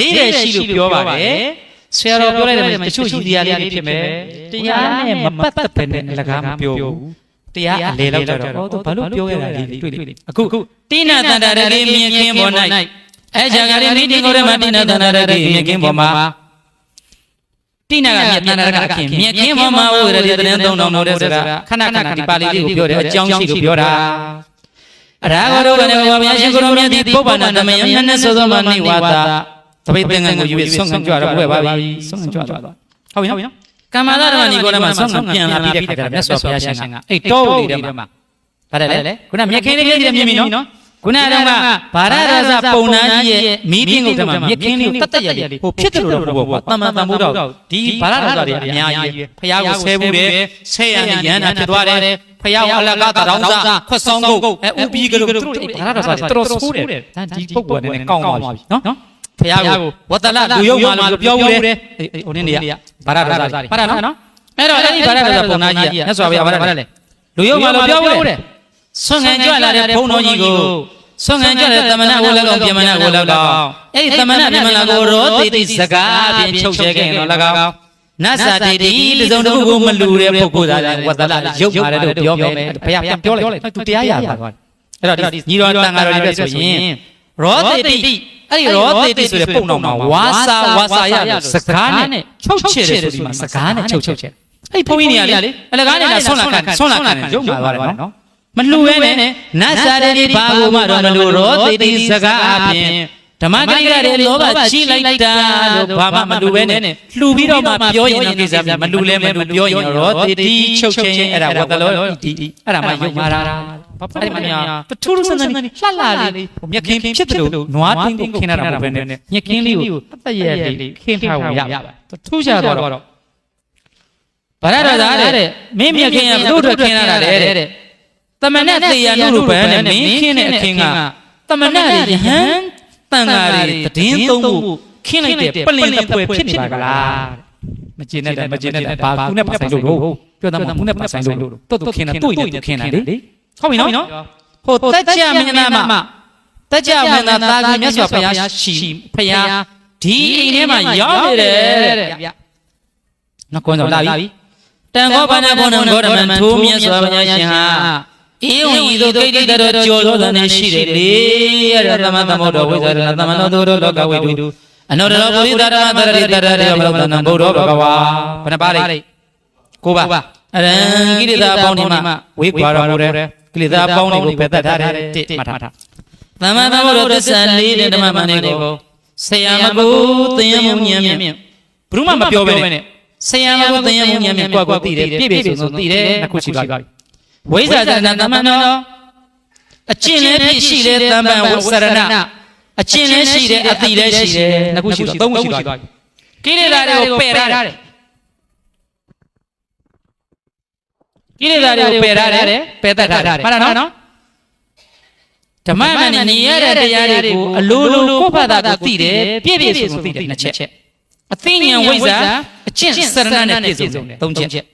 ဒိဗယ်ရှိလို့ပြောပါတယ်ဆရာတော်ပြောလိုက်တယ်တချို့ရှိတရားလေးတွေဖြစ်မယ်တရားနဲ့မပတ်သက်ပဲနဲ့အလကားမပြောဘူးတရားအလေလောက်ကြတော့ဟောသူဘာလို့ပြောရတာလဲတွေ့လေအခုတိနာတန္တာရလေးမြင်ခင်းပေါ်၌အဲဂျာကလေးမိတင်ကိုရမတိနာတန္တာရလေးမြင်ခင်းပေါ်မှာတိနာကမြတ်တန္တာရကခင်မြင်ခင်းပေါ်မှာဝရတဲ့တဲ့သုံးတော်တော်တဲ့ဆိုတာခဏခဏဒီပါဠိလေးကိုပြောတယ်အကြောင်းရှိလို့ပြောတာအရာဂရောကနေဘုရားရှင်ကိုရောမြတ်ဒီပုပ္ပန္နတမယမျက်နှာစောစောမှနိဝါဒတ ပိတ်သင်္ကန်းကိုယူပြီးဆုံးခံကြတော့ဘွဲ့ပါပြီဆုံးခံကြတော့ဟုတ်ပြီနော်ကမ္မသာဓမ္မနိကိုလည်းမဆုံးခံပြန်လာပြီးတဲ့ခါကျတော့မြတ်စွာဘုရားရှင်ကအဲ့တောလေးထဲမှာဗါတယ်လေခုနမြက်ခင်းလေးလေးမြင်ပြီနော်ခုနကတော့ကဗာရရဇပုံနာကြီးရဲ့မီးပြင်းကိုတည်းမှာမြက်ခင်းလေးကိုတတ်တတ်ရလေးဟိုဖြစ်တယ်လို့တော့ပေါ့တမန်တန်ဖို့တော့ဒီဗာရရဇတွေအများကြီးဖះကိုဆဲဘူးတယ်ဆဲရနေရန်တာဖြစ်သွားတယ်ဖះကိုအလကားတောင်းစားခွတ်ဆောင်ကုတ်အဲဥပီကလေးတို့ဗာရရဇတွေတော်တော်ဆိုးတယ်ဒါဒီပုဂ္ဂိုလ်ကနေကောင်းသွားပြီနော် ဖះကိုဝတ္တလလူယုံမှလို့ပြောဘူးတယ်ဟိုနည်းနေရဗာရရဇတွေပါတာနော်အဲ့တော့အဲ့ဒီဗာရရဇပုံနာကြီးကမြတ်စွာဘုရားဗာရရလေလူယုံမှလို့ပြောဘူးတယ်ဆွမ်းငံကြွလာတဲ့ဘုံတော်ကြီးကိုဆွမ်းငံကြွတဲ့တမနာကိုလည်းကောင်းပြမနာကိုလည်းကောင်းအဲ့ဒီတမနာပြမနာကိုရောတိတိစကားဖြင့်ချုပ်ချဲခဲ့တော့လည်းကောင်းနတ်စာတိတိတစုံတစ်ခုကိုမလူတဲ့ပုဂ္ဂိုလ်သားဝတ္တလရုပ်ပါတယ်လို့ပြောမယ်ဘုရားပြန်ပြောလိုက်သူတရားရပါသွားအဲ့တော့ညီတော်တန်ဃာတော်တွေပဲဆိုရင်ရောတိတိ အဲ့ဒီရောတိတိဆိုတဲ့ပုံတော်မှာဝါစာဝါစာရစကားနဲ့ချုပ်ချဲတယ်ဆိုဒီမှာစကားနဲ့ချုပ်ချုပ်ချဲအဲ့ဘုန်းကြီးတွေကလေအလကားနဲ့ဆွန့်လာခံဆွန့်လာခံရုပ်မှာပါတယ်နော်မလှူရဲနဲ့နတ်စာတိဘာကိုမှတော့မလှူရောတိတိစကားအပြင် ဓမ္မဂရိကတွေလောဘချိလိုက်တာလို့ဘာမှမလူပဲနဲ့လှူပြီးတော့မှပြောရင်တော့ကိစ္စပြမလူလဲမလူပြောရင်တော့တိတိချုပ်ချင်းအဲ့ဒါဝတ္တလောတိတိအဲ့ဒါမှယုံမာတာဘာဖြစ်လဲမညာပထူးဆန်းဆန်းလှလှလေးမြက်ခင်းဖြစ်တယ်လို့နွားတင်းကိုခင်းရတာမဟုတ်ပဲနဲ့မြက်ခင်းလေးကိုတတ်ရက်လေးခင်းထားဖို့ရပါထူးခြားတော့ဗရဒသာတဲ့မင်းမြက်ခင်းကဘုတို့အတွက်ခင်းရတာတဲ့တမနဲ့သေရနုရူပန်နဲ့မင်းခင်းတဲ့အခင်းကတမနဲ့ယဟန် တန်ဃာတွေတည်င်းသုံးဖို့ခင်းလိုက်တဲ့ပလင်အပွဲဖြစ်နေပါကလားမကျင်နဲ့မကျင်နဲ့ဘာကူနဲ့ပတ်ဆိုင်လို့လို့ပြောတာမကူနဲ့ပတ်ဆိုင်လို့လို့တွတ်တွတ်ခင်းတာတွေ့တယ်ခင်းတာလေဟုတ်ပြီနော်ဟိုတက်ကြမင်းသားမတက်ကြမင်းသားတာကြီးမြတ်စွာဘုရားရှိဘုရားဒီအိမ်ထဲမှာရောက်နေတယ်တဲ့နော်ကွန်တော့လာပြီတန်ခောဘာနာဘောနံဂေါရမန်ထိုးမြတ်စွာဘုရားရှင်ဟာ ဧဝံဤသို့ကိဋ္တိတတော်ကြော်သောတန်ရှိတယ်လေရသမသမုဒ္ဒဝိဇာရသမနောသောလောကဝိတုအနောတရောပုရိသဓမ္မတရတိတရတေဘလောတနံဗုဒ္ဓဘဂဝါဘယ်နှပါလဲကိုပါအရံကိရိတာအပေါင်းဒီမှာဝိကွာတော်မူတယ်ကိရိတာအပေါင်းတွေကိုဖယ်တတ်ထားတယ်တစ်မှတ်ထားသမသမုဒ္ဒသစ္စာလေးတဲ့ဓမ္မမန်တွေကိုဆရာမကူသင်ရမှုဉာဏ်မြင့်ဘယ်သူမှမပြောပဲနဲ့ဆရာမကူသင်ရမှုဉာဏ်မြင့်ကွာကွာသိတယ်ပြည့်ပြည့်စုံစုံသိတယ်နှစ်ခုရှိပါပြီ ဝိဇ္ဇာတဏသမဏောအကျင့်လည်းဖြစ်ရှိတယ်တမ္ပံဝဆရဏအကျင့်လည်းရှိတယ်အတိလည်းရှိတယ်နှစ်ခုရှိတော့သုံးခုရှိသွားပြီကိလေသာတွေကိုပယ်ထားတယ်ကိလေသာတွေကိုပယ်ထားတယ်ပယ်တတ်ထားတယ်ဟုတ်လားနော်ဓမ္မမှန်နေရတဲ့တရားတွေကိုအလိုလိုကိုယ့်ဘာသာကိုသိတယ်ပြည့်ပြည့်စုံစုံသိတယ်နှစ်ချက်အသိဉာဏ်ဝိဇ္ဇာအကျင့်စရဏနဲ့ပြည့်စုံတယ်သုံးချက်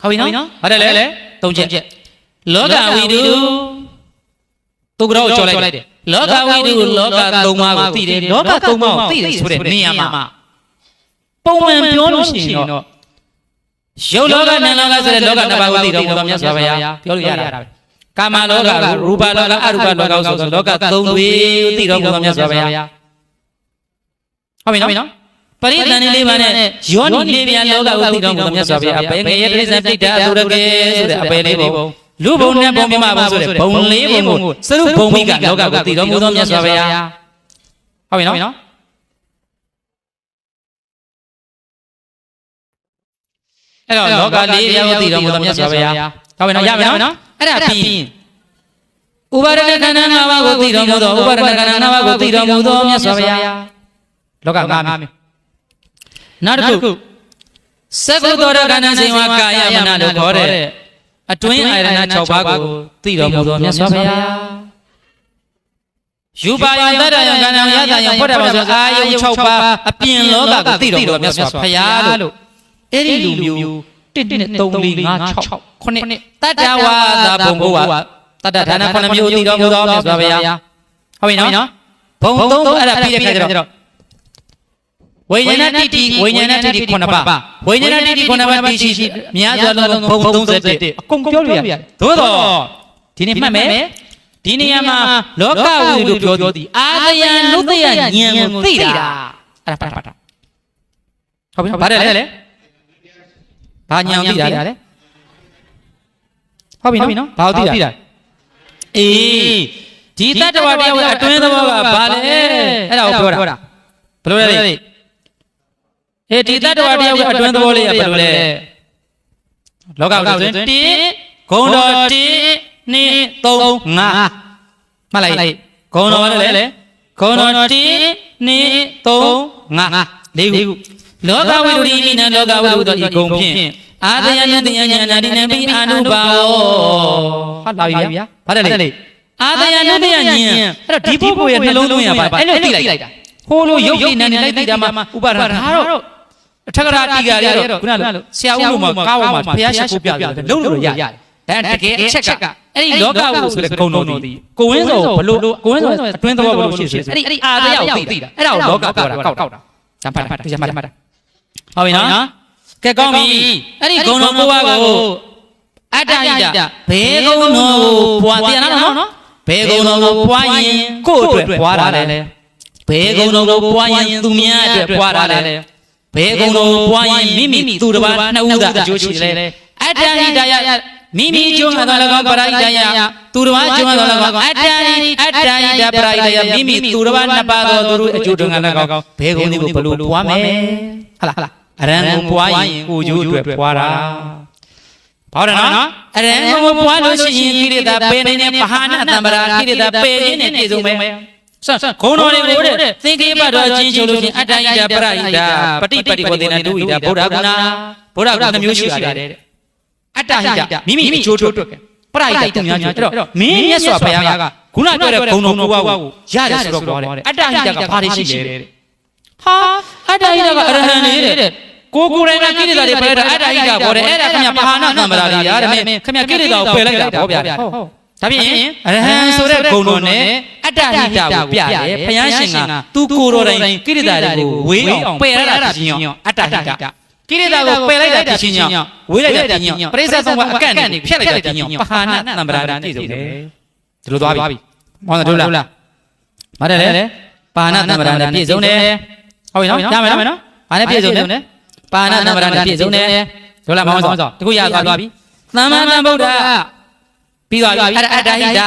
ဟုတ်ပြီနော်ဟုတ်တယ်လေ သုံးချက်လောကဝိတုသူကတော့ကြော်လိုက်တယ်လောကဝိတုလောကသုံးပါးကိုသိတယ်လောကသုံးပါးကိုသိတယ်ဆိုတဲ့နေရာမှာပုံမှန်ပြောလို့ရှိရင်တော့ရုပ်လောကနာမ်လောကဆိုတဲ့လောကနှစ်ပါးကိုသိတော့ဘုရားမြတ်စွာဘုရားပြောလို့ရတာပဲကာမလောကရူပလောကအရူပလောကဆိုဆိုလောကသုံးတွေသိတော့ဘုရားမြတ်စွာဘုရားဟုတ်ပြီနော် ပရိသန်နေလေးပါနဲ့ယောနိလေးပြန်လောကကိုသိတော့ဘုရားမြတ်စွာဘုရားဘယ်ငယ်ရတိစံပိဋ္ဌအတုရကေဆိုတဲ့အပယ်လေးပုံလူဘုံနဲ့ဘုံမြမဘုံဆိုတဲ့ဘုံလေးပုံကိုစရုပ်ဘုံမိကလောကကိုသိတော်မူသောမြတ်စွာဘုရားဟုတ်ပြီနော်အဲ့တော့လောကလေးပြားကိုသိတော်မူသောမြတ်စွာဘုရားဟုတ်ပြီနော်ရမယ်နော်အဲ့ဒါပြီးဥပါရဏခန္ဓာ၅ပါးကိုသိတော်မူသောဥပါရဏခန္ဓာ၅ပါးကိုသိတော်မူသောမြတ်စွာဘုရားလောက၅မျိုး နောက်တစ်ခုသက္ကုသောရခန္ဓာစိန်ဝါကာယမနလို့ခေါ်တဲ့အတွင်းအာရဏ6ပါးကိုသိတော်မူသောမြတ်စွာဘုရားယူပါယံတတ္တယံကံံယတယံဖွတ်တယ်ပါဆိုအာယု6ပါးအပြင်လောကကိုသိတော်မူသောမြတ်စွာဘုရားလို့အဲ့ဒီလူမျိုး1 2 3 4 5 6 9တတ္တဝါသာဘုံဘုဝတတ္တဌာန9မျိုးသိတော်မူသောမြတ်စွာဘုရားဟုတ်ပြီနော်ဘုံ3အဲ့ဒါပြီးတဲ့ခါကျတော့ ဝိညာဏတိတိဝိညာဏတိတိခုနှစ်ပါးဝိညာဏတိတိခုနှစ်ပါးတိရှိရှိများစွာသောဘုံ31အကုန်ပြောလို့ရတယ်သို့တော့ဒီနေ့မှတ်မယ်ဒီနေရာမှာလောကဝိလို့ပြောသည်အာသယံနုတ္တယဉာဏ်ကိုသိတာအဲ့ဒါပါတာဟုတ်ပြီဗါတယ်လေဘာဉာဏ်သိတာလဲဟုတ်ပြီနော်ဘာသိတာအေးဒီတတ္တဝါတယောက်ရဲ့အတွင်းသဘောကဘာလဲအဲ့ဒါကိုပြောတာဘယ်လိုလဲ အေးဒီတတ္တဝါတယောက်ရဲ့အတွင်းသဘောလေးကဘယ်လိုလဲလောကဝိဆိုရင်1ဂုံတော်1 2 3 5မှတ်လိုက်ဂုံတော်ဘာလဲလဲဂုံတော်1 2 3 5လေးခုလောကဝိတုရိမိနလောကဝိတုသောဤဂုံဖြင့်အာတယနတယညာနာတိနပိအာနုဘာဝဟုတ်လာပြီဗျာဘာလဲလေအာတယနတယညာအဲ့တော့ဒီပုဂ္ဂိုလ်ရဲ့နှလုံးသွင်းရပါအဲ့လိုသိလိုက်တာဟိုလိုရုပ်လေးနာနေလိုက်သိတာမှဥပါဒနာဒါတော့ အထက်ကရာတိကရတော့ခုနကဆရာဦးလို့မကားဝမှာဘုရားရှိခိုးပြတယ်လုံးလို့ရတယ်ဒါတကယ်အချက်ကအဲ့ဒီလောကဝဆိုတဲ့ဂုံတော်ဒီကိုဝင်းစောဘလို့ကိုဝင်းစောအတွင်းသဘောဘလို့ရှိရှိအဲ့ဒီအာတယကိုသိတာအဲ့ဒါကိုလောကပြောတာကောက်တာဇံဖတ်တာတရားမှတ်တာဟုတ်ပြီနော်ကဲကောင်းပြီအဲ့ဒီဂုံတော်ကိုပါကိုအတ္တဟိတဘေဂုံတော်ကိုပွားတရားနော်နော်ဘေဂုံတော်ကိုပွားရင်ကိုယ့်အတွက်ပွားတာလေဘေဂုံတော်ကိုပွားရင်သူများအတွက်ပွားတာလေ ဘေဂုံတော်ကိုပွားရင်မိမိသူတစ်ပါးနှစ်ဦးသာအကျိုးရှိလေအတ္တဟိတယမိမိကျုံးမှသော၎င်းပရိဒယသူတစ်ပါးကျုံးမှသော၎င်းအတ္တဟိအတ္တဟိတပရိဒယမိမိသူတစ်ပါးနှစ်ပါးသောသူတို့အကျိုးတွင်က၎င်းဘေဂုံဒီကိုဘလို့ပွားမယ်ဟလားဟလားအရန်ကိုပွားရင်ကိုကျိုးအတွက်ပွားတာဘောရနော်အရန်ကိုပွားလို့ရှိရင်ကိရိတာပေနေတဲ့ပဟာနာတံပရာကိရိတာပေခြင်းနဲ့ပြည့်စုံ မယ်ဆန်ဂုံတော်တွေကိုတဲ့သင်္ကေပတော်ချင်းချုပ်လို့ချင်းအတ္တဟိတပရိဒပฏิပတ္တိဝေဒနာဒုဟိတဗုဒ္ဓဂုဏဗုဒ္ဓဂုဏနှမျိုးရှိပါတယ်တဲ့အတ္တဟိတမိမိအကျိုးအတွက်ပရိဒသူများကျိုးအဲ့တော့မင်းမြတ်စွာဘုရားကခုနပြောတဲ့ဂုံတော်ကိုရတယ်ဆိုတော့ပြောတယ်အတ္တဟိတကဘာတွေရှိလဲတဲ့ဟာအတ္တဟိတကအရဟံလေးတဲ့ကိုကိုရိုင်းကကိရိတာတွေပယ်တာအတ္တဟိတပေါ်တယ်အဲ့ဒါခင်ဗျပဟာနာသံဗရာတွေရတယ်မင်းခင်ဗျကိရိတာကိုပယ်လိုက်တာဟောဗျာဟုတ်ဟုတ် ဒါဖြင့်အရဟံဆိုတဲ့ဂုံတော်နဲ့အတ္တဟိတကိုပြတယ်ဘုရားရှင်ကသူကိုယ်တော်တိုင်ကိရိတာတွေကိုဝေးအောင်ပယ်ရတာဖြစ်ရင်အတ္တဟိတကိရိတာကိုပယ်လိုက်တာဖြစ်ချင်းဝေးလိုက်တာဖြစ်ချင်းပရိစ္ဆေသုံးပါအကန့်နေဖြတ်လိုက်တာဖြစ်ချင်းပဟာနာသံဗရာနဲ့ပြည့်စုံတယ်ဒီလိုသွားပြီဟောတယ်တို့လားမတယ်လေပါဏသံဗရာနဲ့ပြည့်စုံတယ်ဟုတ်ပြီနော်ရမယ်နော်ဘာနဲ့ပြည့်စုံတယ်ပါဏသံဗရာနဲ့ပြည့်စုံတယ်တို့လားမောင်းစောတခုရသွားပြီသမ္မာသမ္ဗုဒ္ဓ ပြီးသွားပြီအဲ့ဒါအတ္တဟိတ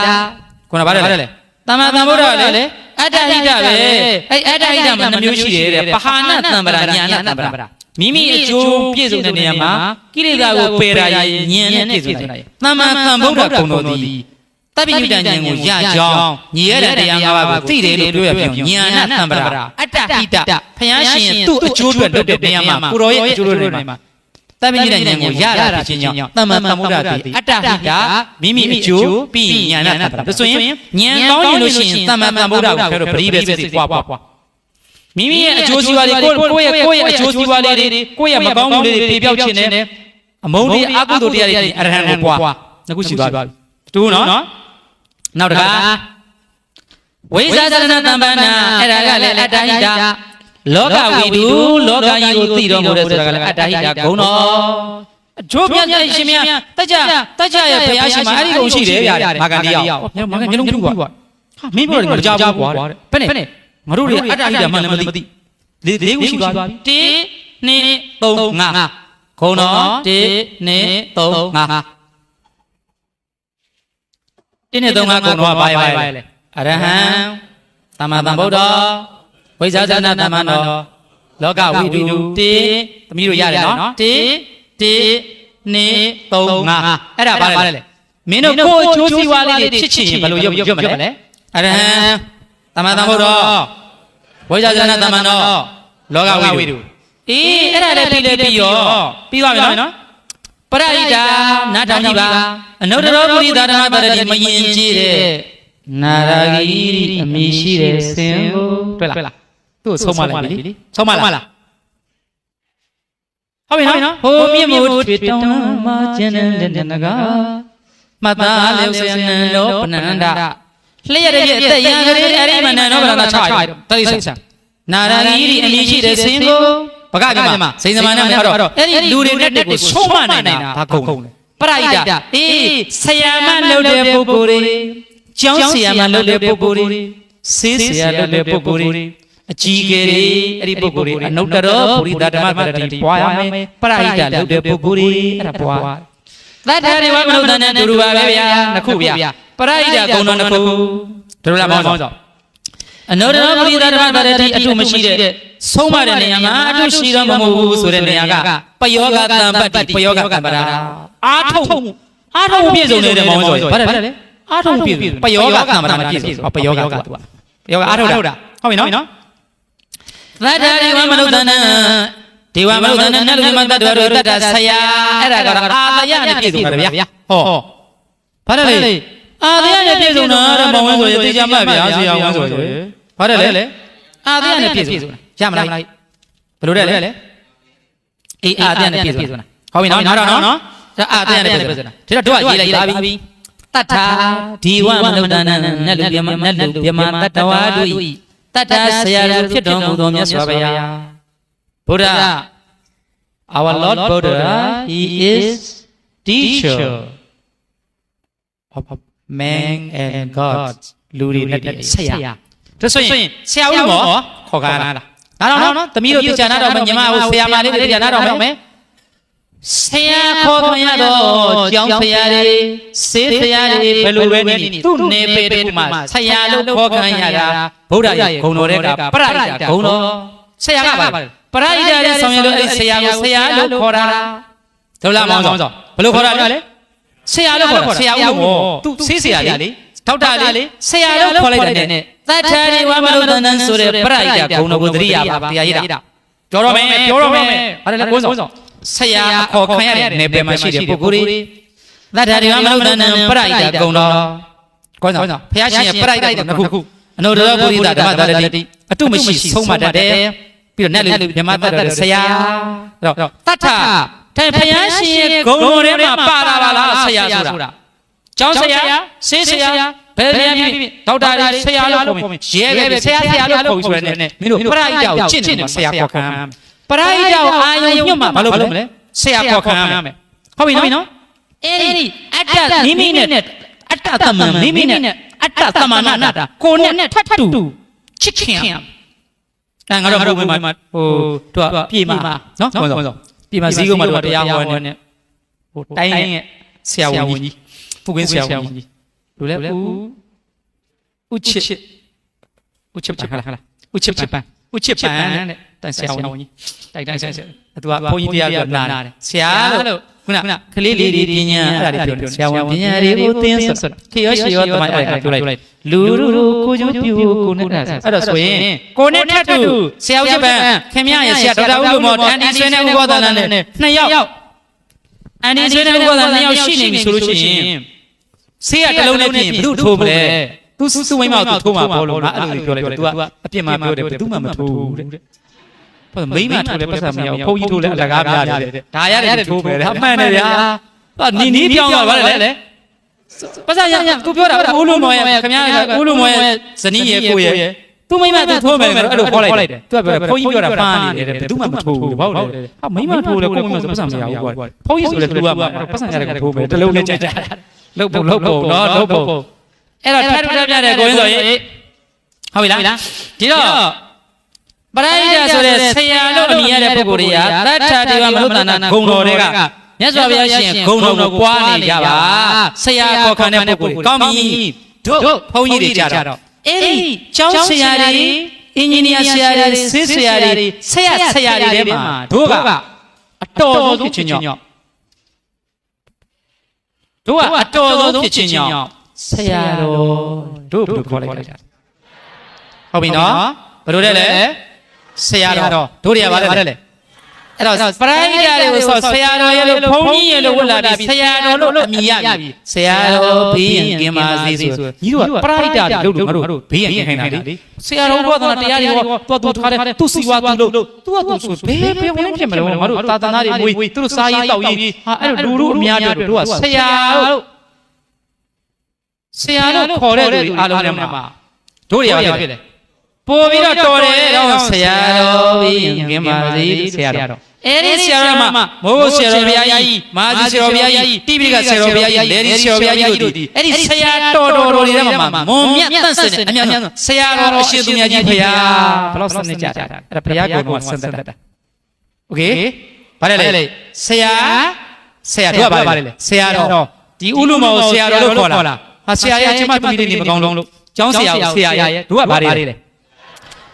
ခုနဗါတယ်လေသမ္မာသမ္ဗုဒ္ဓလေအတ္တဟိတပဲအဲ့အတ္တဟိတမှာနှမျိုးရှိတယ်တဲ့ပဟာနာသံဗရာညာနာသံဗရာမိမိအကျိုးပြည့်စုံတဲ့နေရာမှာကိလေသာကိုပယ်ရာဉာဏ်နဲ့ပြည့်စုံတယ်သမ္မာသမ္ဗုဒ္ဓကုံတော်သည်တပိညုတဉာဏ်ကိုရကြောင်းညီရတဲ့တရား၅ပါးကိုသိတယ်လို့ပြောရပြန်ဉာဏသံဗရာအတ္တဟိတဘုရားရှင်သူ့အကျိုးအတွက်လုပ်တဲ့နေရာမှာကိုရောရဲ့အကျိုးတွေမှာ တပိညုတဉာဏ်ကိုရတာဖြစ်ခြင်းကြောင့်သမ္မာသမ္ဗုဒ္ဓသည်အတ္တဟိတမိမိအကျိုးပြီးဉာဏသံဗရာဒါဆိုရင်ဉာဏ်ကောင်းရင်လို့ရှိရင်သမ္မာသမ္ဗုဒ္ဓကိုပြောတော့ပရိပဲစစ်စစ်ပွားပွားမိမိရဲ့အကျိုးစီးပွားတွေကိုကိုယ့်ရဲ့ကိုယ့်ရဲ့အကျိုးစီးပွားလေးတွေကိုယ့်ရဲ့မကောင်းမှုလေးတွေပြေပြောက်ခြင်းနဲ့အမုန်းတွေအကုသိုလ်တရားတွေအရဟံကိုပွားငခုရှိသွားပြီတူနော်နောက်တခါဝိဇာသရဏတမ္ပန္နာအဲ့ဒါကလည်းအတ္တဟိတ လောကဝိတုလောကကြီးကိုသိတော်မူတဲ့ဆိုတာကလည်းအတ္တဟိတဂုဏတော်အကျိုးပြတ်ရှင်မြတ်တကြတကြရဲ့ဘုရားရှင်မှာအဲ့ဒီကုံရှိတယ်ဗျာမာဂန္ဒီယောမာဂန္ဒီလုံးပြုတ်ပါဟာမင်းပြောတယ်မကြောက်ဘူးကွာဘယ်နဲ့ငါတို့တွေအတ္တဟိတမှလည်းမသိလေးလေးခုရှိသွားပြီ1 2 3 5ခုံတော်1 2 3 5တင်းနဲ့သုံးငါကုံတော်ဘာရပါလဲအရဟံသမ္မာသမ္ဗုဒ္ဓ ဝိဇာဇနာသမ္မနောလောကဝိတုတေသမီးတို့ရတယ်နော်တေတေနေသုံးငါအဲ့ဒါဘာလဲမင်းတို့ကိုယ်အချိုးစီးပွားလေးတွေဖြစ်ချင်ရင်ဘယ်လိုရုပ်ရုပ်မလဲအရဟံသမ္မာသမ္ဗုဒ္ဓဝိဇာဇနာသမ္မနောလောကဝိတုအေးအဲ့ဒါလည်းပြီးလေပြီးရောပြီးပါပြီနော်ပရိဒာနာထောင်ကြည့်ပါအနုတ္တရောပုရိသဓမ္မတရတိမယင်ကြည့်တဲ့နာရာဂီအမိရှိတဲ့ဆင်ကိုတွေ့လား သူ့ဆုံးမလိုက်ပြီဆုံးမလားဟုတ်ပြီနော်ဟိုမြင့်မို့ထွေတောင်းမှာကျန်တဲ့တဲ့နဂါမသားလေဆယနံလောပနန္ဒလျက်ရဲ့တဲ့ရံကလေးအရိမဏံနောဗလာချာတရိစ္ဆာနာရာဂီရီအမည်ရှိတဲ့စင်ကိုဘကပြမစိန်သမဏမှာတော့အဲ့ဒီလူတွေနဲ့တက်ကိုဆုံးမနိုင်တာဘာကုန်လဲပရိဒအေးဆရာမလုပ်တဲ့ပုဂ္ဂိုလ်တွေကျောင်းဆရာမလုပ်တဲ့ပုဂ္ဂိုလ်တွေဆေးဆရာလုပ်တဲ့ပုဂ္ဂိုလ်တွေ အကြီးကယ်တွေအဲ့ဒီပုဂ္ဂိုလ်တွေအနုတ္တရောပုရိသဓမ္မပရတိပွားရမယ်ပရိဒလုပ်တဲ့ပုဂ္ဂိုလ်တွေအဲ့ဒါပွားသတ္တရိဝမနုဿနဲ့တူတူပါပဲဗျာနှစ်ခုဗျာပရိဒဂုဏ်တော်နှစ်ခုတို့လားမောင်းစောအနုတ္တရောပုရိသဓမ္မပရတိအထုမရှိတဲ့ဆုံးမတဲ့နေရာမှာအထုရှိတော့မဟုတ်ဘူးဆိုတဲ့နေရာကပယောဂတံပတ္တိပယောဂကံပရာအာထုံအာထုံပြည့်စုံနေတဲ့မောင်းစောဘာလဲလဲအာထုံပြည့်စုံပယောဂကံပရာမပြည့်စုံပယောဂကသူကပယောဂအာထုံတာဟုတ်ပြီနော် သတ္တရိဝမနုဿနဒေဝမနုဿနနလူမတ္တဝရတ္တဆရာအဲ့ဒါကတော့အာတယနဲ့ပြည့်စုံတယ်ဗျာဟောဘာလဲလေအာတယနဲ့ပြည့်စုံတာတော့မောင်းဝဲဆိုရင်သိကြမှတ်ဗျာဆရာဝန်းဆိုရင်ဘာလဲလေအာတယနဲ့ပြည့်စုံရမလားဘယ်လိုတဲ့လဲအေးအာတယနဲ့ပြည့်စုံတာဟုတ်ပြီနော်နောက်တော့နော်ဒါအာတယနဲ့ပြည့်စုံတာဒါတော့တို့ကရေးလိုက်ပါပြီတတ္ထာဒီဝမနုဿနနလူပြမနလူပြမတတ္တဝါတို့ဤ တတ္ထာဆရာတော်ဖြစ်တော်မူသောမြတ်စွာဘုရားဘုရား Our Lord Buddha he is teacher of man and God လူတွေနဲ့ဆရာဒါဆိုရင်ဆရာဦးမောခေါ်ကားလားဒါတော့နော်သမီးတို့တရားနာတော့ညီမကိုဆရာမလေးတွေတရားနာတော့မယ် ဆရာခေါ်ခွင့်ရတော့ကျောင်းဆရာတွေဆေးဆရာတွေဘယ်လိုပဲနေသူ့နေပေတူမှာဆရာလို့ခေါ်ခံရတာဗုဒ္ဓရဲ့ဂုဏ်တော်တွေကပရိဒါဂုဏ်တော်ဆရာကပါပရိဒါရဲ့ဆောင်ရလို့အဲ့ဆရာကိုဆရာလို့ခေါ်တာဒုလားမောင်ဆောင်ဘယ်လိုခေါ်တာလဲဆရာလို့ခေါ်တာဆရာဦးမောသူဆေးဆရာလေထောက်တာလေဆရာလို့ခေါ်လိုက်တဲ့နဲ့သတ္ထာရိဝမလုဒ္ဒနံဆိုတဲ့ပရိဒါဂုဏ်တော်ကိုသတိရပါတရားရတာပြောတော့မယ်ပြောတော့မယ်ဟာလေကိုဆောင် ဆရာခေါ်ခံရတဲ့နယ်ပယ်မှာရှိတဲ့ပုဂ္ဂိုလ်တွေသတ္ထာရိဝမလုဒ္ဒနံပရိဒါဂုဏ်တော်ကိုဆောင်ဘုရားရှင်ရဲ့ပရိဒါဂုဏ်တစ်ခုအနုတ္တရပုရိသဓမ္မတရတိအတုမရှိဆုံးမတတ်တယ်ပြီးတော့နတ်လူမြမတတ်တဲ့ဆရာအဲ့တော့တတ္ထတဲ့ဘုရားရှင်ရဲ့ဂုဏ်တော်ထဲမှာပါလာပါလားဆရာဆိုတာကျောင်းဆရာဆေးဆရာဘယ်ပြန်ဖြစ်ဒေါက်တာတွေဆရာလို့ခေါ်မယ်ရဲပဲဆရာဆရာလို့ခေါ်ဆိုရတဲ့မင်းတို့ပရိဒါကိုကျင့်နေဆရာခေါ်ခံ ပရိဒါကိုအာယုံညွတ်မှာဘာလို့မလဲဆရာခေါ်ခံရမယ်ဟုတ်ပြီနော်အဲ့ဒီအတ္တမိမိနဲ့အတ္တသမန်မိမိနဲ့အတ္တသမဏတာကိုနဲ့ထပ်တူချစ်ခင်အဲငါတို့ဘုံမှာဟိုတို့ကပြေမှာနော်ဘုံဆောင်ပြေမှာဇီးကုန်းမှာတို့တရားဟောနေဟိုတိုင်းရဲ့ဆရာဝန်ကြီးပုကွင်းဆရာဝန်ကြီးလူလဲဦးဦးချစ်ဦးချစ်ပန်ဟာလားဦးချစ်ပန်ဦးချစ်ပန်တဲ့ တိုင်ဆရာဝန်ကြီးတိုက်တိုင်းဆရာသူကဘုန်းကြီးတရားပြောနာတယ်ဆရာလို့ခုနကလေးလေးတွေပညာအဲ့ဒါတွေပြောဆရာဝန်ပညာတွေကိုသင်ဆိုခေရောရှေရောတမိုင်းအဲ့ဒါပြောလိုက်လူလူလူကိုကျိုးပြူကိုနဲ့အဲ့တော့ဆိုရင်ကိုနဲ့ထပ်တူဆရာဦးချစ်ပန်ခင်မရဲ့ဆရာဒေါက်တာဦးလူမော်အန်ဒီဆွေးနဲ့ဥပဒေနဲ့နှစ်ယောက်အန်ဒီဆွေးနဲ့ဥပဒေနှစ်ယောက်ရှိနေပြီဆိုလို့ရှိရင်ဆေးရတစ်လုံးနဲ့ပြင်ဘယ်သူထိုးမလဲသူစုဝိမ့်မောက်သူထိုးမှာပေါ့လို့ငါအဲ့လိုပြောလိုက်တယ် तू ကအပြစ်မှပြောတယ်ဘယ်သူမှမထိုးဘူးတဲ့ဘာ မိမထိုးလဲပတ်စံမရဘူးဘုန်းကြီးထိုးလဲအလကားများတယ်ဒါရတယ်ထိုးပဲအမှန်တယ်ဗျာဟာနီနီပြောင်းသွားပါလေလေပတ်စံရသူပြောတာဦးလူမော်ရဲ့ခင်ဗျားဦးလူမော်ရဲ့ဇနီးရဲ့ကိုရဲ့သူမိမသူထိုးမယ်အဲ့လိုခေါ်လိုက်တယ်သူကပြောတယ်ဘုန်းကြီးပြောတာပါနေတယ်ဘယ်သူမှမထိုးဘူးဟုတ်တယ်ဟာမိမထိုးလဲကိုမိမဆိုပတ်စံမရဘူးကွာဘုန်းကြီးဆိုလဲသူကပတ်စံရတယ်ကိုထိုးမယ်တလုံးနဲ့ကြိုက်တာလုတ်ဖို့လုတ်ဖို့နော်လုတ်ဖို့အဲ့တော့ထပ်ထပ်ပြတဲ့ကိုရင်းဆိုရင်ဟုတ်ပြီလားဒီတော့ ပရိဒာဆိုတဲ့ဆရာလို့အမည်ရတဲ့ပုဂ္ဂိုလ်တွေကသတ္ထာဒေဝမနုဿနာဂုံတော်တွေကမြတ်စွာဘုရားရှင်ဂုံတော်ကိုပွားနေကြပါဆရာခေါ်ခံတဲ့ပုဂ္ဂိုလ်ကောင်းပြီတို့ဘုန်းကြီးတွေကြတော့အဲ့ဒီကျောင်းဆရာတွေအင်ဂျင်နီယာဆရာတွေဆေးဆရာတွေဆရာဆရာတွေထဲမှာတို့ကအတော်ဆုံးဖြစ်ခြင်းကြောင့်တို့ကအတော်ဆုံးဖြစ်ခြင်းကြောင့်ဆရာတော်တို့ဘယ်လိုခေါ်လိုက်ကြဟုတ်ပြီနော်ဘယ်လိုလဲလဲ ဆရာတော်တို့တွေကဘာလဲလဲအဲ့တော့ပရိဒါတွေကိုဆိုဆရာတော်ရဲ့လို့ဘုန်းကြီးရဲ့လို့ဝတ်လာပြီးဆရာတော်လို့အမိရပြီဆရာတော်ဘေးရင်ကင်ပါစေဆိုညီတို့ကပရိဒါတွေလို့ငါတို့ဘေးရင်ကင်ခိုင်းတာလေဆရာတော်ဘောသနာတရားတွေဟောတော်တော်ထားတယ်သူစီဝါသူလို့သူကသူဆိုဘေးဘေးဝင်ဖြစ်မလို့ငါတို့သာသနာတွေမွေးသူတို့စားရေးတောက်ရေးဟာအဲ့လိုလူလူအများပြောတို့ကဆရာတို့ဆရာလို့ခေါ်တဲ့လူအားလုံးထဲမှာတို့တွေကဖြစ်တယ် ပို့ပြီးတော့တော်တယ်တော့ဆရာတော်ပြီးငင်ပါစေဆရာတော်အဲ့ဒီဆရာတော်မှာမိုးဆရာတော်ဘုရားကြီးမာဇီဆရာတော်ဘုရားကြီးတိပိဋကဆရာတော်ဘုရားကြီးလေဒီဆရာတော်ဘုရားကြီးတို့ဒီအဲ့ဒီဆရာတော်တော်တော်တွေထဲမှာမွန်မြတ်တန့်စင်တဲ့အမြတ်ဆရာတော်အရှင်သူမြတ်ကြီးဘုရားဘယ်လောက်စနစ်ကြတာအဲ့ဒါဘုရားကိုယ်ကစံတတ်တာโอเคဗါလဲလေဆရာဆရာတို့ကဗါလဲဆရာတော်ဒီဥလူမောဆရာတော်လို့ခေါ်လာဟာဆရာရဲ့ကျမသမီးလေးနေမကောင်းလုံးလို့ကျောင်းဆရာကိုဆရာရဲ့တို့ကဗါလဲ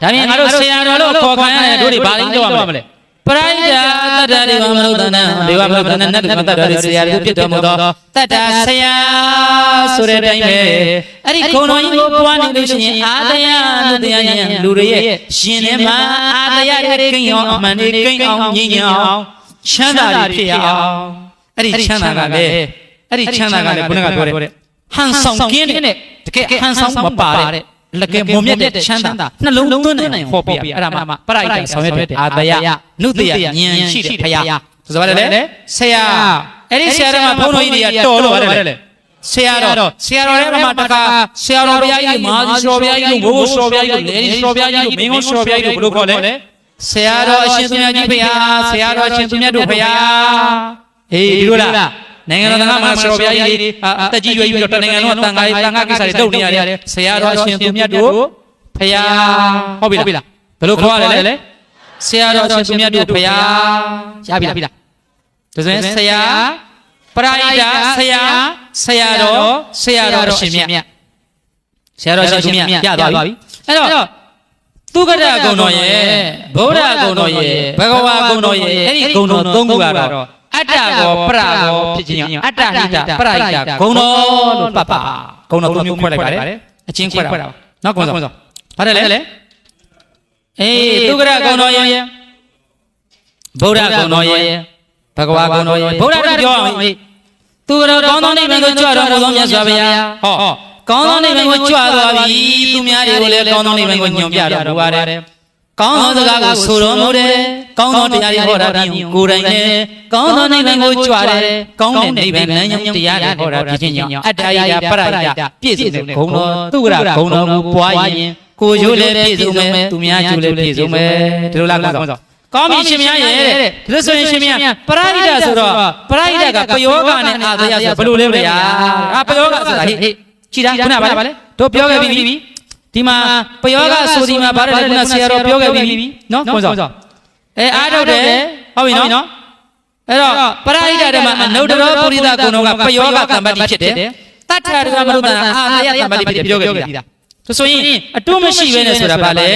ဒါပြင်ငါတို့ဆရာတော်လို့ခေါ်ခံရတယ်တို့တွေဗါလိမ့်တော့မလဲပရိဒါတတ္တဒေဝမနုဿနံဒေဝမနုဿနံနတ်တတ္တရဆရာတို့ပြစ်တော်မူသောတတ္တဆရာဆိုတဲ့အတိုင်းပဲအဲ့ဒီခုံတော်ကြီးကိုပွားနေလို့ရှိရင်အာတယနုတယဉာဏ်လူတွေရဲ့ရှင်ထဲမှာအာတယတွေကိန်းအောင်အမှန်တွေကိန်းအောင်ညင်ညင်အောင်ချမ်းသာတွေဖြစ်အောင်အဲ့ဒီချမ်းသာကလည်းအဲ့ဒီချမ်းသာကလည်းဘုရားကပြောတဲ့ဟန်ဆောင်ကင်းတဲ့တကယ်ဟန်ဆောင်မပါတဲ့ လကယ်မုံမြတ်တဲ့ချမ်းသာနှလုံးသွင်းနိုင်ဟောပြအဲ့ဒါမှပရိဒတ်ဆောင်ရွက်တဲ့အာတယနုတယဉာဏ်ရှိတဲ့ဖရာဆိုတော့လေဆရာအဲ့ဒီဆရာတော်ကဘုန်းတော်ကြီးတွေကတော်လို့ပါတယ်လေဆရာတော်ဆရာတော်ရဲ့မှာတခါဆရာတော်ဘုရားကြီးမာသီတော်ဘုရားကြီးကိုဘိုးဘိုးတော်ဘုရားကြီးကိုလေဒီတော်ဘုရားကြီးကိုမင်းကုန်းတော်ဘုရားကြီးကိုဘယ်လိုခေါ်လဲဆရာတော်အရှင်သူမြတ်ကြီးဘုရားဆရာတော်အရှင်သူမြတ်တို့ဘုရားဟေးဒီလိုလား နိုင်ငံတော်သံဃာမှာဆရာတော်ဘုရားကြီးအတက်ကြီးရွယ်ပြီးတော့တနိုင်ငံလုံးကတန်ခါတန်ခါကိစ္စတွေလုပ်နေရတယ်ဆရာတော်အရှင်သူမြတ်တို့ဘုရားဟုတ်ပြီလားဘယ်လိုခေါ်ရလဲလဲဆရာတော်အရှင်သူမြတ်တို့ဘုရားရပြီလားပြီလားဒါဆိုရင်ဆရာပရိဒါဆရာဆရာတော်ဆရာတော်အရှင်မြတ်ဆရာတော်အရှင်မြတ်ရသွားပြီအဲ့တော့သူကရဂုံတော်ရဲ့ဗုဒ္ဓဂုံတော်ရဲ့ဘဂဝါဂုံတော်ရဲ့အဲ့ဒီဂုံတော်သုံးခုကတော့ အတ္တကောပရကောဖြစ်ခြင်းကြောင့်အတ္တဟိတပရိဒဂုံတော်လို့ပတ်ပါဂုံတော်သုံးမျိုးခွဲလိုက်ပါတယ်အချင်းခွဲတာပါနောက်ကုံစောဘာလဲလဲအေးသူကရဂုံတော်ရဲ့ဗုဒ္ဓဂုံတော်ရဲ့ဘဂဝါဂုံတော်ရဲ့ဗုဒ္ဓကပြောအောင်သူကတော့ကောင်းသောနိဗ္ဗာန်ကိုကြွတော်မူသောမြတ်စွာဘုရားဟောကောင်းသောနိဗ္ဗာန်ကိုကြွသွားပြီသူများတွေကိုလည်းကောင်းသောနိဗ္ဗာန်ကိုညွှန်ပြတော်မူပါတယ် ကောင်းသောစကားကိုဆိုတော်မူတယ်ကောင်းသောတရားတွေဟောတာပြီးကိုယ်တိုင်လည်းကောင်းသောနိဗ္ဗာန်ကိုကြွတယ်ကောင်းတဲ့နိဗ္ဗာန်လမ်းကြောင်းတရားတွေဟောတာဖြစ်ခြင်းကြောင့်အတ္တယာပရယပြည့်စုံတဲ့ဂုဏ်တော်သူကရဂုဏ်တော်ကိုပွားရင်ကိုကျိုးလည်းပြည့်စုံမယ်သူများကျိုးလည်းပြည့်စုံမယ်ဒီလိုလားကောင်းစောကောင်းပြီရှင်မရဲ့တဲ့ဒီလိုဆိုရင်ရှင်မပရိဒတ်ဆိုတော့ပရိဒတ်ကပယောဂနဲ့အာသယဆိုဘယ်လိုလဲဗျာအာပယောဂဆိုတာဟေ့ကြည်တာခုနပါလေတို့ပြောခဲ့ပြီးပြီ ဒီမှာပယောဂဆိုဒီမှာဗါတယ်ခုနဆရာတော်ပြောခဲ့ပြီးပြီနော်ခွန်စောအဲအားထုတ်တယ်ဟုတ်ပြီနော်အဲ့တော့ပရိဒတ်ထဲမှာအနုတ္တရောပုရိသကုံတော်ကပယောဂတမ္ပတိဖြစ်တယ်တတ္ထာရကမရုဒ္ဒနာအာသယတမ္ပတိဖြစ်တယ်ပြောခဲ့ပြီလားဆိုရင်အတုမရှိပဲနဲ့ဆိုတာဗာလေ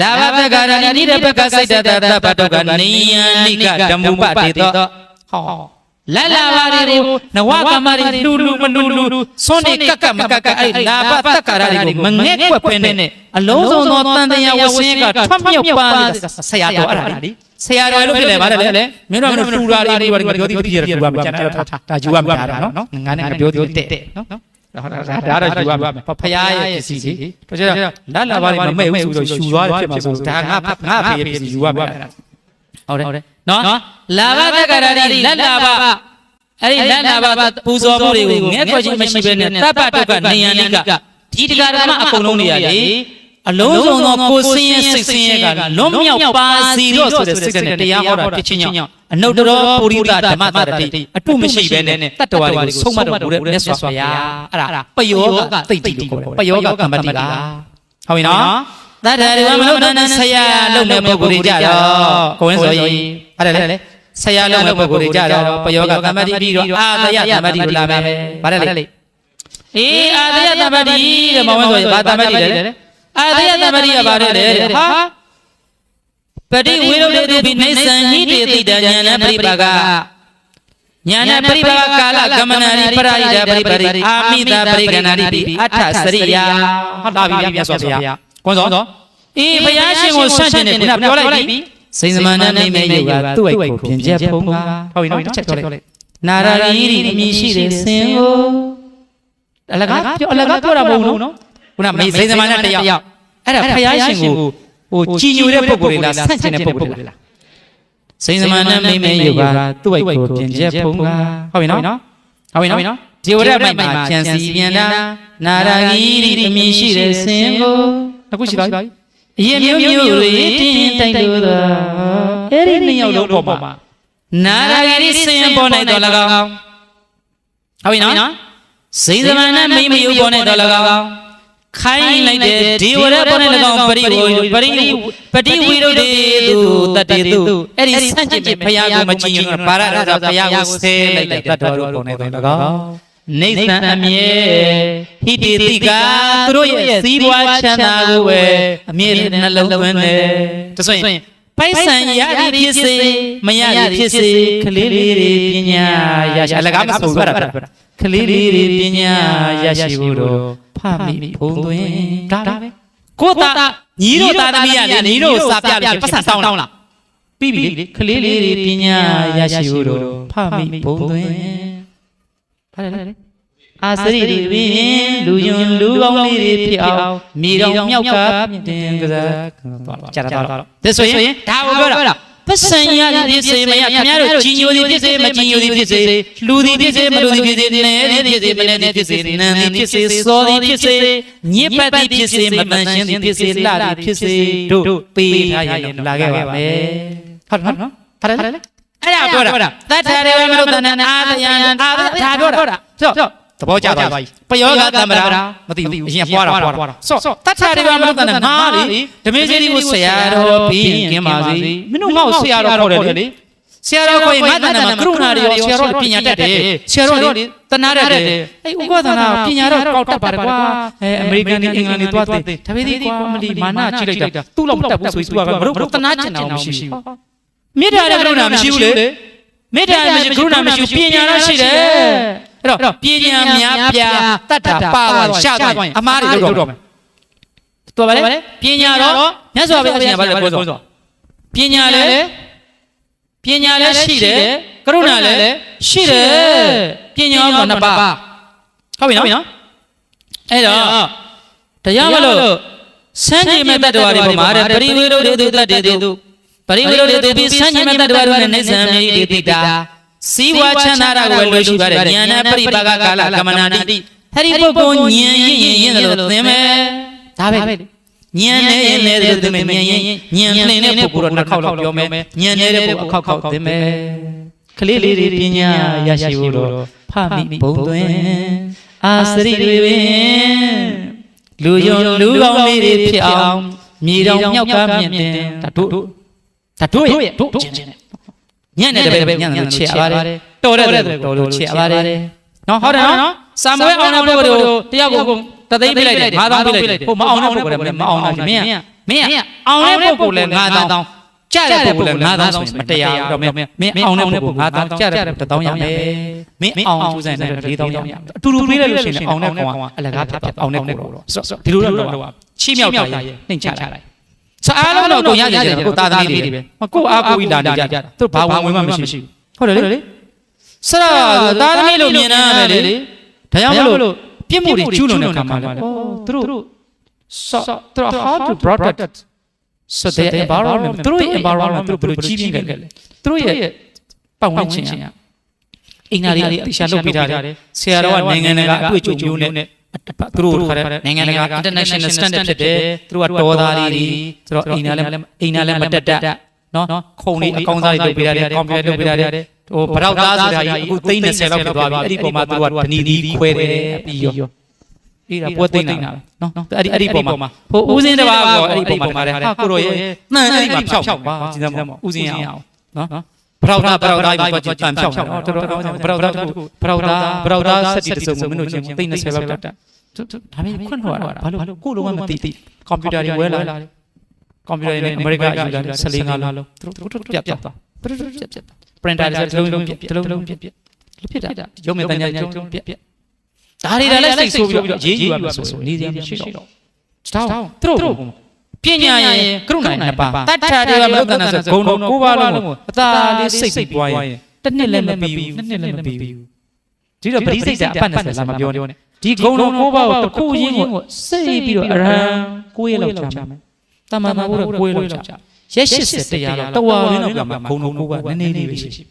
လာဘတကရဏိနိရပကစိတ်တတတပတုကနေယနိကဓမ္မပတေတောဟော လာလာပါတွေကိုနဝကမရီလူလူမလူလူစွန်နေကကမကကအဲ့လာဘတကရတွေကိုမငဲ့ကွက်ဖဲနဲ့အလုံးစုံသောတန်တရာဝဆင်းကထွတ်မြောက်ပါဆရာတော်အဲ့ဒါလေဆရာတော်လို့ဖြစ်တယ်ဗါတယ်လေမင်းတို့ကထူရာတွေဘာတွေပြောသည်ဖြစ်ရတူပါမကျန်တော့ဒါယူရမှာနော်ငါနဲ့ငါပြောသည်တဲ့နော်ဒါဒါတော့ယူရမယ်ဖရားရဲ့ပစ္စည်းကြီးတို့ကျတော့လက်လာပါလိမ့်မမဲ့ဘူးဆိုတော့ယူသွားတယ်ဖြစ်မှာဆိုဒါငါငါဖေးပစ္စည်းယူရမယ်ဟုတ်တယ်ဟုတ်တယ် နော်လာဘတက္ကရာတိလက်လာဘအဲ့ဒီလက်လာဘပူဇော်မှုတွေကိုငဲ့ခွက်ချင်းမရှိဘဲနဲ့တပ်ပတုကနေယနိကဒီတရားဓမ္မအကုန်လုံးတွေရလေအလုံးစုံသောကိုယ်စင်းရဲ့စိတ်စင်းရဲ့ကလွန်မြောက်ပါစီတော့ဆိုတဲ့စိတ်နဲ့တရားဟောတာဖြစ်ချင်းကြောင့်အနုတ္တရောပုရိသဓမ္မတရတိအတုမရှိဘဲနဲ့တတ္တဝါတွေကိုဆုံးမတော်မူတဲ့မြတ်စွာဘုရားအဲ့ဒါပယောကသိတိလို့ခေါ်တယ်ပယောကကမ္မတိကဟုတ်ပြီနော်တတ္တရမနုဿနဆရာလုံတဲ့ပုဂ္ဂိုလ်တွေကြတော့ကိုဝင်းဆိုရင် အဲ့ဒါလေဆရာလုံတဲ့ပုဂ္ဂိုလ်တွေကြတော့ပယောကကမ္မတိပြီးတော့အာတယကမ္မတိကိုလာမယ်ဗါတယ်လေအေးအာတယကမ္မတိတဲ့မောင်ဝင်းဆိုရင်ဘာကမ္မတိလဲအာတယကမ္မတိကဘာလဲဟာပတိဝိရုဒ္ဓတုပိနေသံဟိတေတိတဉာဏပရိပါကညာဏပရိပါကကာလကမနာရိပရိဒပရိပရိအာမိတာပရိကနာရိပိအထစရိယာဟုတ်တာပြီမြတ်စွာဘုရားကွန်စောအေးဘုရားရှင်ကိုဆွန့်ကျင်တယ်ခုနပြောလိုက်ပြီ စိန်သမဏနိမေယုကသူ့အိတ်ကိုပြင်ချက်ဖုံးပါဟုတ်ပြီနော်တစ်ချက်ပြောလိုက်နာရာဂီရိအမည်ရှိတဲ့ဆင်ကိုအလကားပြောအလကားပြောတာမဟုတ်ဘူးနော်ခုနမေစိန်သမဏတယောက်အဲ့ဒါဘုရားရှင်ကိုဟိုကြည်ညိုတဲ့ပုံကိုယ်တွေလားဆန့်ကျင်တဲ့ပုံကိုယ်တွေလားစိန်သမဏမိမေယုကသူ့အိတ်ကိုပြင်ချက်ဖုံးပါဟုတ်ပြီနော်ဟုတ်ပြီနော်ဒီဝရမိုက်မှာကျန်စီပြန်တာနာရာဂီရိအမည်ရှိတဲ့ဆင်ကိုအခုရှိပါပြီ အရင်မျိုးမျိုးတွေတင်းတိုက်လို့သာအဲ့ဒီနှစ်ယောက်လုံးပေါ်မှာနာရဂရီစင်ပေါ်နိုင်တော်၎င်းဟုတ်ပြီနော်စိန်သမဏမိမယုပေါ်နိုင်တော်၎င်းခိုင်းလိုက်တဲ့ဒီဝရပေါ်နိုင်၎င်းပရိဝပရိပတိဝိရုဒေသူတတ္တေသူအဲ့ဒီဆန့်ကျင်မဲ့ဖရာကိုမကြည့်ရင်ပါရဒဇဖရာကိုဆဲလိုက်တဲ့တတ်တော်ပေါ်နိုင်တော်၎င်း နေသံအမြဲဟိတိတိကသူတို့ရဲ့စီးပွားချမ်းသာကိုပဲအမြဲနှလုံးသွင်းတယ်ဒါဆိုရင်ပိုက်ဆံရရဖြစ်စေမရရဖြစ်စေကလေးလေးတွေပညာရရှိအလကားမဆုံးရတာကလေးလေးတွေပညာရရှိဖို့တော့ဖမိဘုံသွင်းဒါပဲကိုတာညီတို့သားသမီးရလေညီတို့စာပြလို့ပတ်စံတောင်းလားပြီးပြီလေကလေးလေးတွေပညာရရှိဖို့တော့ဖမိဘုံသွင်း ဖတ်လိုက်လေအာစရိတွေပင်လူယွန်လူကောင်းလေးတွေဖြစ်အောင်မြေတော်မြောက်ကတင်ကစားသွားတော့ကြာတော့ဒါဆိုရင်ဒါကိုပြောတာပတ်စံရသည်ဖြစ်စေမရခင်ဗျားတို့ကြီးညိုသည်ဖြစ်စေမကြီးညိုသည်ဖြစ်စေလူသည်ဖြစ်စေမလူသည်ဖြစ်စေနဲသည်ဖြစ်စေမနဲသည်ဖြစ်စေနန်းသည်ဖြစ်စေစောသည်ဖြစ်စေညစ်ပတ်သည်ဖြစ်စေမပန်းရှင်းသည်ဖြစ်စေလှသည်ဖြစ်စေတို့ပေးထားရင်လာခဲ့ပါမယ်ဟုတ်ဟုတ်နော်ဖတ်တယ်လေ အဲ့ဒါပြောတာတတ်တယ်မလို့တဏ္ဍအာသယံအာဒါပြောတာဆိုသဘောကျသွားပြီပယောဂသမ္မရာမသိဘူးအရင်ပွားတာပွားတာဆော့တတ်တယ်မလို့တဏ္ဍငါလေဓမေကြီးကိုဆရာတော်ပြီးရင်ကင်းပါစေမင်းတို့ငါ့ကိုဆရာတော်ခေါ်တယ်လေဆရာတော်ကိုငါတဏ္ဍမှာကရုဏာတွေရောဆရာတော်ပညာတတ်တယ်ဆရာတော်လေတနာရတယ်အဲ့ဥပဒနာပညာတော့ကောက်တတ်ပါတယ်ကွာအဲအမေရိကန်နဲ့အင်္ဂလန်တွေသွားတယ်ဒါပေမဲ့ကွာမလီမာနကြည့်လိုက်တာသူ့လောက်မတတ်ဘူးဆိုပြီးသူကမတို့တနာကျင်တာမရှိဘူး မေတ္တာနဲ့ကရုဏာမရှိဘူးလေမေတ္တာမရှိကရုဏာမရှိပညာတော့ရှိတယ်အဲ့တော့ပညာများပြတတ်တာပါသွားရှာသွားရင်အမားတွေလုပ်တော့မယ်တော်ပါလေပညာတော့မြတ်စွာဘုရားပညာပါလေပြောဆိုပညာလည်းပညာလည်းရှိတယ်ကရုဏာလည်းရှိတယ်ပညာတော့နှစ်ပါးဟုတ်ပြီနော်အဲ့တော့တရားမလို့စံကြည်မဲ့တတ္တဝါတွေပေါ်မှာတဲ့ပရိဝေရုဒေသူတတ္တေသူပရိဝေရုဒေသူပြီးစံကြည်မဲ့တတ္တဝါတွေနဲ့နေဆံမြေတိတိတာစီဝါချမ်းသာတာကိုလွယ်ရှိပါတယ်ဉာဏ်နဲ့ပရိပါကကာလကမနာတိဟရိပုဂ္ဂိုလ်ဉာဏ်ရင်ရင်ရင်လို့သင်မယ်ဒါပဲဉာဏ်နဲ့ရင်နဲ့သင်မယ်ဉာဏ်ရင်ဉာဏ်နဲ့ပုဂ္ဂိုလ်တော့နှစ်ခေါက်လောက်ပြောမယ်ဉာဏ်နဲ့ပုဂ္ဂိုလ်အခေါက်ခေါက်သင်မယ်ကလေးလေးတွေပညာရရှိဖို့တော့ဖမိဘုံသွင်းအာစရိတွေပင်လူယုံလူကောင်းလေးတွေဖြစ်အောင်မြေတော်မြောက်ကမြင့်တင်ဒါတို့ ဒါတို့ရဲ့တို့ချင်းချင်းညံ့တဲ့တပည့်ညံ့တယ်ချက်ရပါတယ်တော်တဲ့တော်လို့ချက်ရပါတယ်နော်ဟုတ်တယ်နော်စာမွေးအောင်တဲ့ပုဂ္ဂိုလ်တို့တယောက်ကိုတသိန်းပြလိုက်တယ်၅000ပြလိုက်တယ်ဟိုမအောင်တဲ့ပုဂ္ဂိုလ်လည်းမအောင်တော့မင်းမင်းအောင်တဲ့ပုဂ္ဂိုလ်လည်း9000ကြတဲ့ပုဂ္ဂိုလ်လည်း9000ဆိုရင်မတရားတော့မင်းမင်းအောင်တဲ့ပုဂ္ဂိုလ်9000ကြတဲ့1000ရမယ်မင်းအောင်ကျူးဆိုင်တဲ့4000ရမယ်အတူတူပြေးလိုက်လို့ရှိရင်အောင်တဲ့ကောင်ကအလကားဖြစ်ဖြစ်အောင်တဲ့ပုဂ္ဂိုလ်တော့ဒီလိုတော့တော့ချီးမြှောက်တာရဲ့နှိမ်ချလိုက် စားအားလုံးတော့ကိုရကြတယ်ကိုသားသမီးတွေပဲကိုအားကိုကြီးလာနေကြတာသူဘာဝင်ဝင်မှမရှိဘူးဟုတ်တယ်လေဆရာသားသမီးလို့မြင်ရမယ်လေဒါကြောင့်မလို့ပြစ်မှုတွေကျူးလွန်တဲ့ခါမှာလေသူတို့ so သူတို့ how to protect so the environment သူတို့ရဲ့ environment သူတို့ဘယ်လိုကြီးပြင်းခဲ့လဲသူတို့ရဲ့ပတ်ဝန်းကျင်အင်္ဂါတွေအတိရှာလုပ်ပေးထားတယ်ဆရာတော်ကနိုင်ငံတကာအတွေ့အကြုံမျိုးနဲ့ သူတို့ခါတဲ့နိုင်ငံတကာ international standard ဖြစ်တယ်သူတို့ကတော်သားတွေဆိုတော့အိမ်နာလည်းအိမ်နာလည်းမတက်တက်နော်ခုံလေးအကောင်းစားတွေလုပ်ပေးရတယ်ကွန်ပျူတာလုပ်ပေးရတယ်ဟိုဗရောက်သားဆိုတာကြီးအခုသိန်း30လောက်ဖြစ်သွားပြီအဲ့ဒီပုံမှာသူကဒနီနီခွဲတယ်ပြီးရောအေးဒါပွဲသိန်းတာနော်အဲ့ဒီအဲ့ဒီပုံမှာဟိုဦးစင်းတစ်ပါးကောအဲ့ဒီပုံမှာဟာကိုရောရဲ့နှမ်းအဲ့ဒီမှာဖြောက်ပါကြည့်စမ်းပါဦးစင်းရအောင်နော် ဗရောက်သားဗရောက်သားကြီးသွားကြည့်တန်ဖြောက်နော်တော်တော်ကောင်းတယ်ဗရောက်သားတစ်ခုဗရောက်သားဗရောက်သားဆက်တီတစ်စုံမင်းတို့ချင်းသိန်း30လောက်တက်ဒါပေမဲ့ခွန့်ထွက်တာဘာလို့ဘာလို့ကိုလုံးဝမသိသိကွန်ပျူတာတွေဝဲလာတယ်ကွန်ပျူတာတွေနဲ့အမေရိကယူလာတယ်14ငါလုံးသူတို့ပြတ်ပြတ်သွားပြတ်ပြတ်ပြတ် printer တွေတစ်လုံးလုံးပြက်တစ်လုံးလုံးပြက်ပြက်လို့ဖြစ်တာရုံးမဲ့တညာကျုံပြက်ပြက်ဒါတွေလည်းစိတ်ဆိုးပြီးတော့ရေးယူရမှာဆိုနေစရာမရှိတော့တောင်းသူတို့ ပညာရဲ့ကရုဏာနှစ်ပါးတတ္ထာတွေကမလုတနာဆိုဂုံတော်ကိုးပါးလုံးကိုအသာလေးစိတ်စိတ်ပွားရင်တစ်နှစ်လည်းမပြီးဘူးနှစ်နှစ်လည်းမပြီးဘူးဒီတော့ပရိစိတ်ကအပတ်20လာမပြောနဲ့ဒီဂုံတော်ကိုးပါးကိုတစ်ခုချင်းကိုစိတ်ပြီးတော့အရန်ကိုးရလောက်ချမယ်တမန်တော်ကိုးရလောက်ချရက်80တရားတော့တဝါရင်းတော့ပြမှာဂုံတော်ကိုးပါးနည်းနည်းလေးပဲရှိ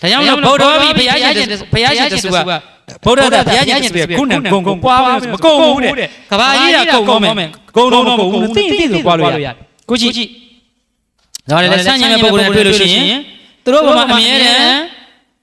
ဒါကြောင့်မလို့ဗုဒ္ဓဘုရားရှင်ဘုရားရှင်တဆူကဗုဒ္ဓတာဘုရားရှင်တဆူကခုနကဂုံဂုံပွားမကုန်ဘူးတဲ့ကဘာကြီးကကုန်တော့မယ်ဂုံတော့မကုန်ဘူးသိသိဆိုပွားလို့ရကိုကြည့်ဒါလည်းဆန့်ကျင်တဲ့ပုဂ္ဂိုလ်တွေတွေ့လို့ရှိရင်သူတို့ဘုမှာအမြဲတမ်း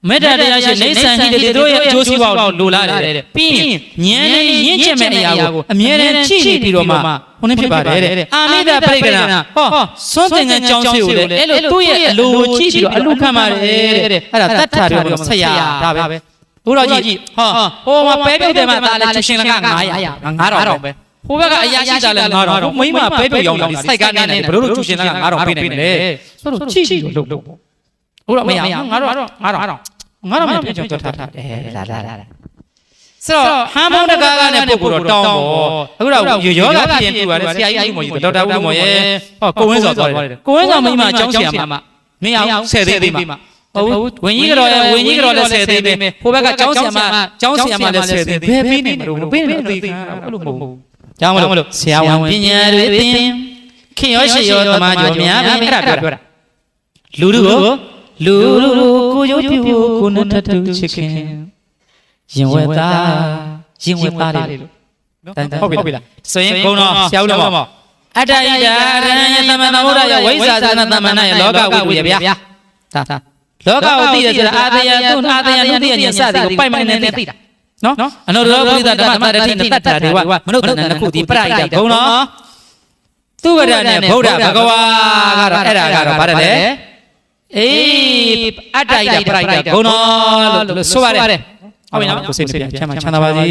မေတ္တာတရားရှိနေဆန်ရှိတယ်သူတို့ရဲ့အကျိုးစီးပွားကိုလိုလားတယ်တဲ့ပြီးရင်ဉာဏ်နဲ့ရင့်ကျက်မဲ့အရာကိုအမြဲတမ်းကြည့်နေပြီးတော့မှဟိုနေ့ဖြစ်ပါတယ်တဲ့အာမိဒပရိက္ခဏဟောစွန့်တင်ကကြောင်းစီကိုလည်းအဲ့လိုသူ့ရဲ့အလိုကိုကြည့်ပြီးတော့အလူခံပါတယ်တဲ့အဲ့ဒါတတ်တာတွေဆက်ရဒါပဲဘုရားကြီးဟောဟိုမှာပဲပြုတ်တယ်မှာဒါလည်းရှင်လက900 9000ပဲဟိုဘက်ကအရာရှိတာလည်း9000ဟိုမိမပဲပြုတ်ရောက်တာစိုက်ကားနေတယ်ဘယ်လိုလို့ကျူရှင်လက9000ပေးနိုင်လဲဆိုတော့ကြည့်ကြည့်လို့လို့ဘုရားမရငါတော့ငါတော့ငါတော့ ငါတော့မပြည့်ချောထားထားတယ်လာလာလာဆိုတော့ဟမ်ဘုံတကားကနဲ့ပုဂ္ဂိုလ်တော့တောင်းပေါ့အခုတော့ယောဂဖြစ်ရင်ပြပါတယ်ဆရာကြီးဦးမော်ကြီးဒေါက်တာဦးမော်ရဲ့ဟောကိုဝင်းစော်သွားတယ်ကိုဝင်းစော်မိမအကြောင်းဆရာမမင်းအောင်ဆယ်သိသိမှာဟုတ်ဝင်းကြီးကတော့ရဲ့ဝင်းကြီးကတော့လည်းဆယ်သိသိဟိုဘက်ကကျောင်းဆရာမကျောင်းဆရာမလည်းဆယ်သိဘယ်ပြီးနေမလို့ပြီးနေအသေးခံအဲ့လိုမဟုတ်ဘူးကျောင်းမလို့ဆရာဝန်ပညာတွေသင်ခင်ရောရှိရောသမားကြောများပြီအဲ့ဒါပြောတာလူလူကိုလူလူ ကိုရုပ်ပြကိုနတ်တူချစ်ခင်ရင်ဝဲသားရင်ဝဲသားတွေလို့ဟုတ်ပြီလားဆိုရင်ဘုံတော်ဆရာဦးလုံးပေါ့အတ္တဣဒရဏယသမဏဗုဒ္ဓယဝိဇ္ဇာသနသမဏယလောကဝိတုယဗျာဒါဒါလောကကိုသိရဆိုတာအာတယသူအာတယနုတိယဉာဏ်စသည်ကိုပိုက်မိုင်နဲ့သိတာနော်အနုရောပုရိသဓမ္မတရတိတတ္တာတွေကမနုဿနနှစ်ခုဒီပရိဒဘုံတော်သူဝရနဲ့ဗုဒ္ဓဘဂဝါကတော့အဲ့ဒါကတော့ဗါတယ်လေ အေးအတ္တဣဒပရိဒဘုံတော်လို့ဆိုပါတယ်ဟုတ်ပြီနော်ကိုစိတ်နှပြချမ်းသာချမ်းသာပါစေ